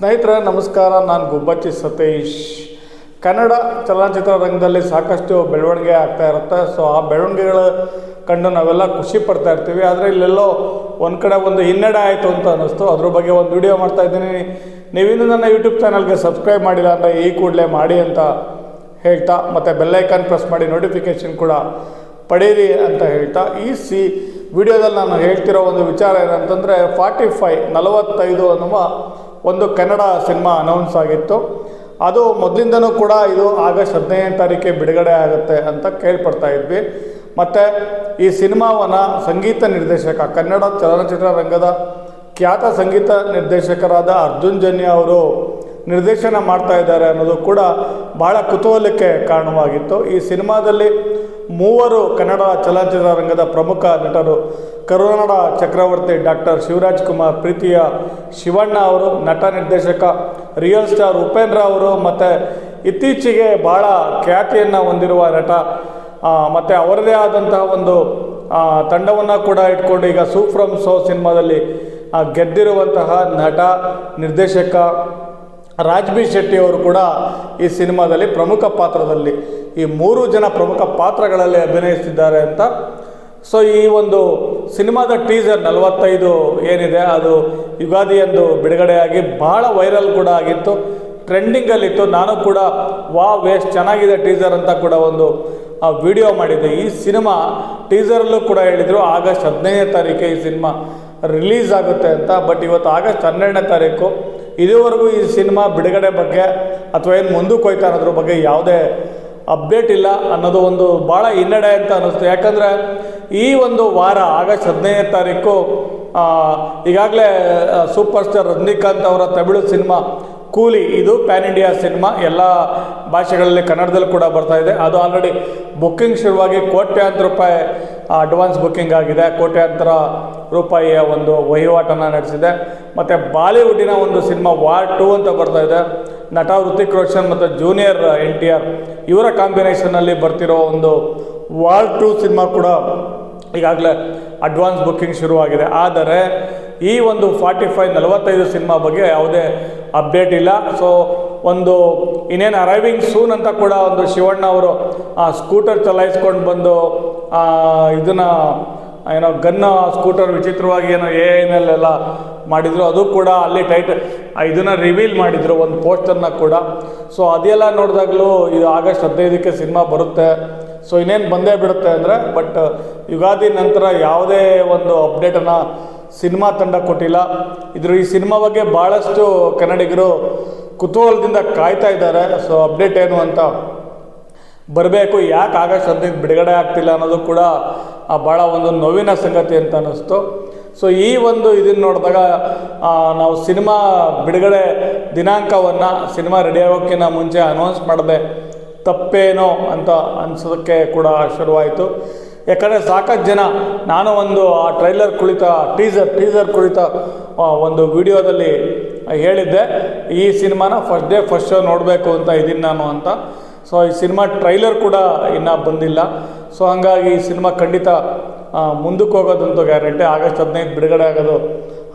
ಸ್ನೇಹಿತರೆ, ನಮಸ್ಕಾರ. ನಾನು ಗುಬ್ಬಚ್ಚಿ ಸತೀಶ್. ಕನ್ನಡ ಚಲನಚಿತ್ರ ರಂಗದಲ್ಲಿ ಸಾಕಷ್ಟು ಬೆಳವಣಿಗೆ ಆಗ್ತಾ ಇರುತ್ತೆ. ಸೊ ಆ ಬೆಳವಣಿಗೆಗಳು ಕಂಡು ನಾವೆಲ್ಲ ಖುಷಿ ಪಡ್ತಾ ಇರ್ತೀವಿ. ಆದರೆ ಇಲ್ಲೆಲ್ಲೋ ಒಂದು ಕಡೆ ಒಂದು ಹಿನ್ನಡೆ ಆಯಿತು ಅಂತ ಅನ್ನಿಸ್ತು. ಅದ್ರ ಬಗ್ಗೆ ಒಂದು ವಿಡಿಯೋ ಮಾಡ್ತಾ ಇದ್ದೀನಿ. ನೀವಿನ್ನೂ ನನ್ನ ಯೂಟ್ಯೂಬ್ ಚಾನಲ್ಗೆ ಸಬ್ಸ್ಕ್ರೈಬ್ ಮಾಡಿಲ್ಲ ಅಂದರೆ ಈ ಕೂಡಲೇ ಮಾಡಿ ಅಂತ ಹೇಳ್ತಾ, ಮತ್ತು ಬೆಲ್ಲೈಕನ್ ಪ್ರೆಸ್ ಮಾಡಿ ನೋಟಿಫಿಕೇಷನ್ ಕೂಡ ಪಡೀರಿ ಅಂತ ಹೇಳ್ತಾ. ಈ ಸಿ ವಿಡಿಯೋದಲ್ಲಿ ನಾನು ಹೇಳ್ತಿರೋ ಒಂದು ವಿಚಾರ ಏನಂತಂದರೆ ಫಾರ್ಟಿ ಫೈ ನಲವತ್ತೈದು ಅನ್ನುವ ಒಂದು ಕನ್ನಡ ಸಿನಿಮಾ ಅನೌನ್ಸ್ ಆಗಿತ್ತು. ಅದು ಮೊದಲಿಂದನೂ ಕೂಡ ಇದು ಆಗಸ್ಟ್ ಹದಿನೈದನೇ ತಾರೀಕಿಗೆ ಬಿಡುಗಡೆ ಆಗುತ್ತೆ ಅಂತ ಕೇಳ್ಪಡ್ತಾ ಇದ್ವಿ. ಮತ್ತು ಈ ಸಿನಿಮಾವನ್ನು ಸಂಗೀತ ನಿರ್ದೇಶಕ, ಕನ್ನಡ ಚಲನಚಿತ್ರ ರಂಗದ ಖ್ಯಾತ ಸಂಗೀತ ನಿರ್ದೇಶಕರಾದ ಅರ್ಜುನ್ ಜನ್ಯ ಅವರು ನಿರ್ದೇಶನ ಮಾಡ್ತಾ ಇದ್ದಾರೆ ಅನ್ನೋದು ಕೂಡ ಬಹಳ ಕುತೂಹಲಕ್ಕೆ ಕಾರಣವಾಗಿತ್ತು. ಈ ಸಿನಿಮಾದಲ್ಲಿ ಮೂವರು ಕನ್ನಡ ಚಲನಚಿತ್ರ ರಂಗದ ಪ್ರಮುಖ ನಟರು ಕರುನಾಡ ಚಕ್ರವರ್ತಿ, ಡಾಕ್ಟರ್ ಶಿವರಾಜ್ ಕುಮಾರ್, ಪ್ರೀತಿಯ ಶಿವಣ್ಣ ಅವರು, ನಟ ನಿರ್ದೇಶಕ ರಿಯಲ್ ಸ್ಟಾರ್ ಉಪೇಂದ್ರ ಅವರು ಮತ್ತು ಇತ್ತೀಚೆಗೆ ಭಾಳ ಖ್ಯಾತಿಯನ್ನು ಹೊಂದಿರುವ ನಟ ಮತ್ತು ಅವರದೇ ಆದಂತಹ ಒಂದು ತಂಡವನ್ನು ಕೂಡ ಇಟ್ಕೊಂಡು ಈಗ ಸೂ ಫ್ರಮ್ ಸೋ ಸಿನಿಮಾದಲ್ಲಿ ಗೆದ್ದಿರುವಂತಹ ನಟ, ನಿರ್ದೇಶಕ ರಾಜ್ ಬಿ ಶೆಟ್ಟಿ ಅವರು ಕೂಡ ಈ ಸಿನಿಮಾದಲ್ಲಿ ಪ್ರಮುಖ ಪಾತ್ರದಲ್ಲಿ ಈ ಮೂರು ಜನ ಪ್ರಮುಖ ಪಾತ್ರಗಳಲ್ಲಿ ಅಭಿನಯಿಸಿದ್ದಾರೆ ಅಂತ. ಸೊ ಈ ಒಂದು ಸಿನಿಮಾದ ಟೀಸರ್ ನಲವತ್ತೈದು ಏನಿದೆ, ಅದು ಯುಗಾದಿಯಂದು ಬಿಡುಗಡೆಯಾಗಿ ಭಾಳ ವೈರಲ್ ಕೂಡ ಆಗಿತ್ತು. ಟ್ರೆಂಡಿಂಗಲ್ಲಿತ್ತು ನಾನು ಕೂಡ ವಾ ವೇಸ್ಟ್ ಚೆನ್ನಾಗಿದೆ ಟೀಸರ್ ಅಂತ ಕೂಡ ಒಂದು ವಿಡಿಯೋ ಮಾಡಿದ್ದೆ. ಈ ಸಿನಿಮಾ ಟೀಸರಲ್ಲೂ ಕೂಡ ಹೇಳಿದರು, ಆಗಸ್ಟ್ ಹದಿನೈದನೇ ತಾರೀಕೇ ಈ ಸಿನಿಮಾ ರಿಲೀಸ್ ಆಗುತ್ತೆ ಅಂತ. ಬಟ್ ಇವತ್ತು ಆಗಸ್ಟ್ ಹನ್ನೆರಡನೇ ತಾರೀಕು. ಇದುವರೆಗೂ ಈ ಸಿನಿಮಾ ಬಿಡುಗಡೆ ಬಗ್ಗೆ ಅಥವಾ ಏನು ಮುಂದಕ್ಕೆ ಹೋಯ್ತಾ ಅನ್ನೋದ್ರ ಬಗ್ಗೆ ಯಾವುದೇ ಅಪ್ಡೇಟ್ ಇಲ್ಲ ಅನ್ನೋದು ಒಂದು ಭಾಳ ಹಿನ್ನಡೆ ಅಂತ ಅನ್ನಿಸ್ತು. ಯಾಕಂದರೆ ಈ ಒಂದು ವಾರ ಆಗಸ್ಟ್ ಹದಿನೈದನೇ ತಾರೀಕು ಈಗಾಗಲೇ ಸೂಪರ್ ಸ್ಟಾರ್ ರಜನಿಕಾಂತ್ ಅವರ ತಮಿಳು ಸಿನಿಮಾ ಕೂಲಿ, ಇದು ಪ್ಯಾನ್ ಇಂಡಿಯಾ ಸಿನಿಮಾ. ಎಲ್ಲ ಭಾಷೆಗಳಲ್ಲಿ ಕನ್ನಡದಲ್ಲಿ ಕೂಡ ಬರ್ತಾ ಇದೆ. ಅದು ಆಲ್ರೆಡಿ ಬುಕ್ಕಿಂಗ್ ಶುರುವಾಗಿ ಕೋಟ್ಯಾಂತರ ರೂಪಾಯಿ ಅಡ್ವಾನ್ಸ್ ಬುಕ್ಕಿಂಗ್ ಆಗಿದೆ. ಕೋಟ್ಯಾಂತರ ರೂಪಾಯಿಯ ಒಂದು ವಹಿವಾಟನ್ನು ನಡೆಸಿದೆ. ಮತ್ತು ಬಾಲಿವುಡ್ಡಿನ ಒಂದು ಸಿನಿಮಾ ವಾರ್ ಟೂ ಅಂತ ಬರ್ತಾ ಇದೆ. ನಟ ಹೃತಿಕ್ ರೋಷನ್ ಮತ್ತು ಜೂನಿಯರ್ ಎನ್ ಟಿ ಆರ್ ಇವರ ಕಾಂಬಿನೇಷನಲ್ಲಿ ಬರ್ತಿರೋ ಒಂದು ವಾರ್ ಟೂ ಸಿನಿಮಾ ಕೂಡ ಈಗಾಗಲೇ ಅಡ್ವಾನ್ಸ್ ಬುಕ್ಕಿಂಗ್ ಶುರುವಾಗಿದೆ. ಆದರೆ ಈ ಒಂದು ಫಾರ್ಟಿ ಫೈವ್ ನಲವತ್ತೈದು ಸಿನಿಮಾ ಬಗ್ಗೆ ಯಾವುದೇ ಅಪ್ಡೇಟ್ ಇಲ್ಲ. ಸೊ ಒಂದು ಇನ್ನೇನು ಅರೈವಿಂಗ್ ಸೂನ್ ಅಂತ ಕೂಡ ಒಂದು ಶಿವಣ್ಣ ಅವರು ಸ್ಕೂಟರ್ ಚಲಾಯಿಸ್ಕೊಂಡು ಬಂದು ಇದನ್ನು ಏನೋ ಗನ್ನ ಸ್ಕೂಟರ್ ವಿಚಿತ್ರವಾಗಿ ಏನೋ ಎ ಮೇಲೆಲ್ಲ ಮಾಡಿದರು, ಅದು ಕೂಡ ಅಲ್ಲಿ ಟೈಟ್ ಇದನ್ನು ರಿವೀಲ್ ಮಾಡಿದರು, ಒಂದು ಪೋಸ್ಟರ್ನ ಕೂಡ. ಸೊ ಅದೆಲ್ಲ ನೋಡಿದಾಗಲೂ ಇದು ಆಗಸ್ಟ್ ಹದಿನೈದಕ್ಕೆ ಸಿನಿಮಾ ಬರುತ್ತೆ. ಸೊ ಇನ್ನೇನು ಬಂದೇ ಬಿಡುತ್ತೆ ಅಂದರೆ ಬಟ್ ಯುಗಾದಿ ನಂತರ ಯಾವುದೇ ಒಂದು ಅಪ್ಡೇಟನ್ನು ಸಿನಿಮಾ ತಂಡ ಕೊಟ್ಟಿಲ್ಲ. ಇದ್ರ ಈ ಸಿನಿಮಾ ಬಗ್ಗೆ ಭಾಳಷ್ಟು ಕನ್ನಡಿಗರು ಕುತೂಹಲದಿಂದ ಕಾಯ್ತಾ ಇದ್ದಾರೆ. ಸೊ ಅಪ್ಡೇಟ್ ಏನು ಅಂತ ಬರಬೇಕು. ಯಾಕೆ ಆಗಸ್ಟ್ ಹದಿನೈದು ಬಿಡುಗಡೆ ಆಗ್ತಿಲ್ಲ ಅನ್ನೋದು ಕೂಡ ಭಾಳ ಒಂದು ನೋವಿನ ಸಂಗತಿ ಅಂತ ಅನ್ನಿಸ್ತು. ಸೊ ಈ ಒಂದು ಇದನ್ನು ನೋಡಿದಾಗ ನಾವು ಸಿನಿಮಾ ಬಿಡುಗಡೆ ದಿನಾಂಕವನ್ನು, ಸಿನಿಮಾ ರೆಡಿ ಆಗೋಕ್ಕಿಂತ ಮುಂಚೆ ಅನೌನ್ಸ್ ಮಾಡದೆ. ತಪ್ಪೇನೋ ಅಂತ ಅನಿಸೋದಕ್ಕೆ ಕೂಡ ಶುರುವಾಯಿತು. ಯಾಕಂದರೆ ಸಾಕಷ್ಟು ಜನ, ನಾನು ಒಂದು ಆ ಟ್ರೈಲರ್ ಕುಳಿತ ಟೀಸರ್ ಟೀಸರ್ ಕುಳಿತ ಒಂದು ವಿಡಿಯೋದಲ್ಲಿ ಹೇಳಿದ್ದೆ. ಈ ಸಿನಿಮಾನ ಫಸ್ಟ್ ಡೇ ಫಸ್ಟ್ ಶೋ ನೋಡಬೇಕು ಅಂತ ಇದೀನಿ ನಾನು ಅಂತ. ಸೊ ಈ ಸಿನಿಮಾ ಟ್ರೈಲರ್ ಕೂಡ ಇನ್ನೂ ಬಂದಿಲ್ಲ. ಸೊ ಹಾಗಾಗಿ ಈ ಸಿನಿಮಾ ಖಂಡಿತ ಮುಂದಕ್ಕೆ ಹೋಗೋದಂತೂ ಗ್ಯಾರಂಟಿ ಆಗಸ್ಟ್ ಹದಿನೈದು ಬಿಡುಗಡೆ ಆಗೋದು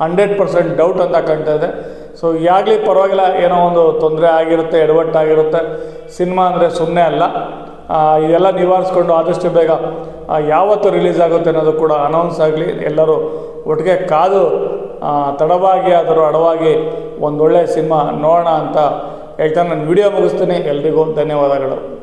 ಹಂಡ್ರೆಡ್ ಪರ್ಸೆಂಟ್ ಡೌಟ್ ಅಂತ ಕಾಣ್ತಾ ಇದೆ. ಸೊ ಯಾಗಲಿ ಪರವಾಗಿಲ್ಲ, ಏನೋ ಒಂದು ತೊಂದರೆ ಆಗಿರುತ್ತೆ ಎಡವಟ್ಟಾಗಿರುತ್ತೆ ಸಿನಿಮಾ ಅಂದರೆ ಸುಮ್ಮನೆ ಅಲ್ಲ. ಇದೆಲ್ಲ ನಿವಾರಿಸ್ಕೊಂಡು ಆದಷ್ಟು ಬೇಗ ಯಾವತ್ತು ರಿಲೀಸ್ ಆಗುತ್ತೆ ಅನ್ನೋದು ಕೂಡ ಅನೌನ್ಸ್ ಆಗಲಿ, ಎಲ್ಲರೂ ಒಟ್ಟಿಗೆ ಕಾದು ತಡವಾಗಿ ಆದರೂ ಅಡವಾಗಿ ಒಂದೊಳ್ಳೆ ಸಿನಿಮಾ ನೋಡೋಣ ಅಂತ ಹೇಳ್ತಾ ನಾನು ವಿಡಿಯೋ ಮುಗಿಸ್ತೀನಿ. ಎಲ್ರಿಗೂ ಧನ್ಯವಾದಗಳು.